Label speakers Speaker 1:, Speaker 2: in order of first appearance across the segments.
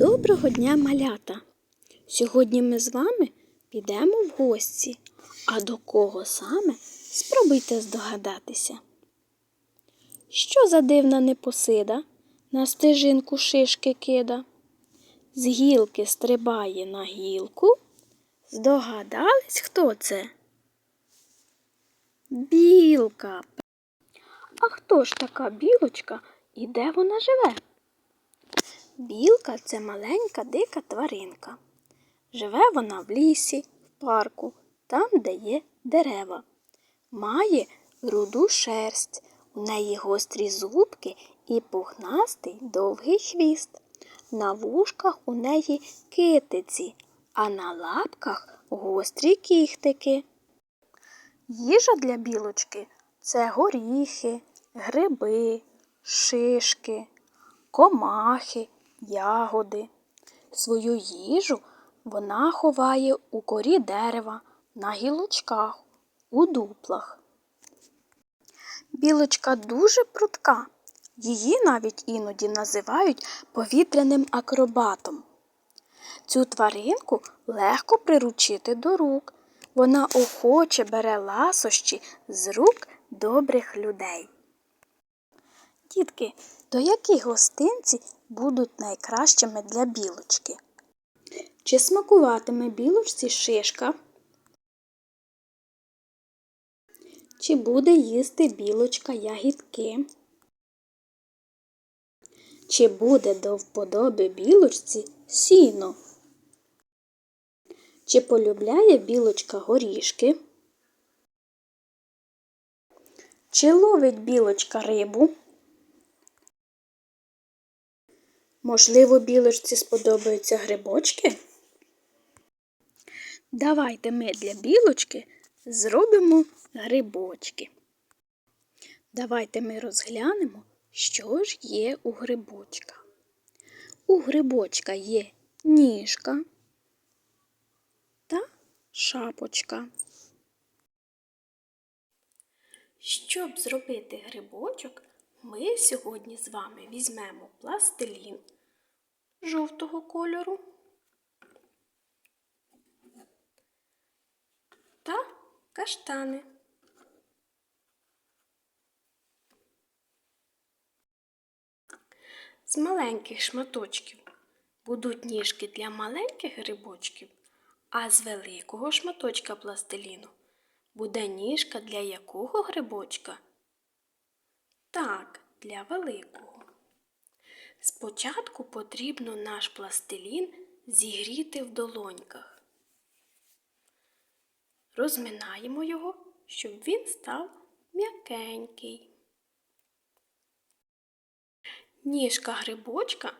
Speaker 1: Доброго дня, малята! Сьогодні ми з вами підемо в гості. А до кого саме спробуйте здогадатися. Що за дивна непосида на стежинку шишки кида? З гілки стрибає на гілку. Здогадались, хто це? Білка. А хто ж така білочка і де вона живе? Білка це маленька дика тваринка. Живе вона в лісі, в парку, там, де є дерева. Має руду шерсть, у неї гострі зубки і пухнастий довгий хвіст. На вушках у неї китиці, а на лапках гострі кіхтики. Їжа для білочки це горіхи, гриби, шишки, комахи, ягоди. Свою їжу вона ховає у корі дерева, на гілочках, у дуплах. Білочка дуже прудка. Її навіть іноді називають повітряним акробатом. Цю тваринку легко приручити до рук. Вона охоче бере ласощі з рук добрих людей. Дітки, то які гостинці будуть найкращими для білочки? Чи смакуватиме білочці шишка? Чи буде їсти білочка ягідки? Чи буде до вподоби білочці сіно? Чи полюбляє білочка горішки? Чи ловить білочка рибу? Можливо, білочці сподобаються грибочки? Давайте ми для білочки зробимо грибочки. Давайте ми розглянемо, що ж є у грибочка. У грибочка є ніжка та шапочка. Щоб зробити грибочок, ми сьогодні з вами візьмемо пластилін жовтого кольору та каштани. З маленьких шматочків будуть ніжки для маленьких грибочків, а з великого шматочка пластиліну буде ніжка для якого грибочка? Так, для великого. Спочатку потрібно наш пластилін зігріти в долоньках. Розминаємо його, щоб він став м'якенький. Ніжка грибочка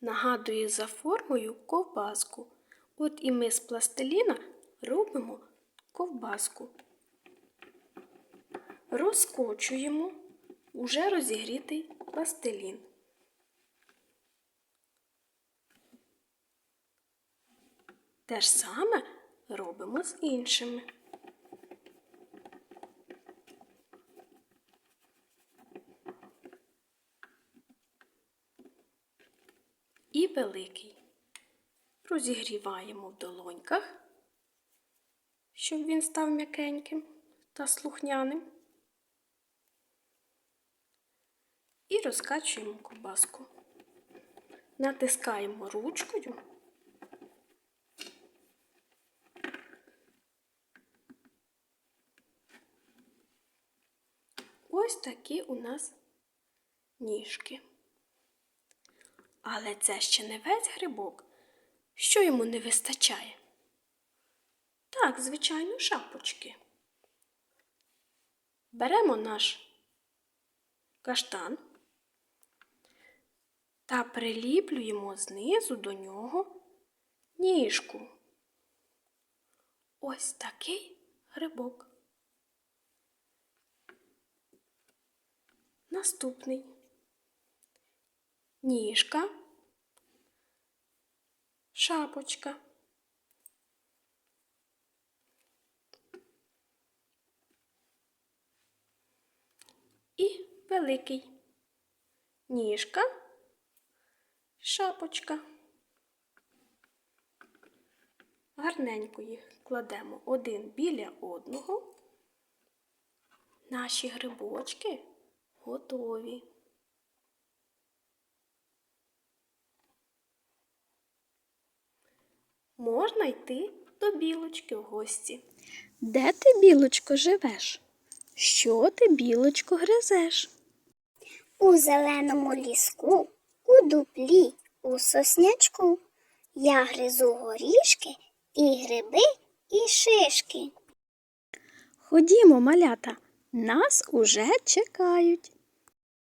Speaker 1: нагадує за формою ковбаску. От і ми з пластиліна робимо ковбаску. Розкочуємо уже розігрітий пластилін. Те ж саме робимо з іншими. І великий. Розігріваємо в долоньках, щоб він став м'якеньким та слухняним. І розкачуємо ковбаску. Натискаємо ручкою. Ось такі у нас ніжки. Але це ще не весь грибок. Що йому не вистачає? Так, звичайно, шапочки. Беремо наш каштан та приліплюємо знизу до нього ніжку. Ось такий грибок. Наступний ніжка, шапочка. І великий ніжка, шапочка. Гарненько їх кладемо один біля одного. Наші грибочки готові. Можна йти до білочки в гості. Де ти, білочко, живеш? Що ти, білочко, гризеш?
Speaker 2: У зеленому ліску, у дуплі, у соснячку. Я гризу горішки і гриби, і шишки.
Speaker 1: Ходімо, малята, нас уже чекають.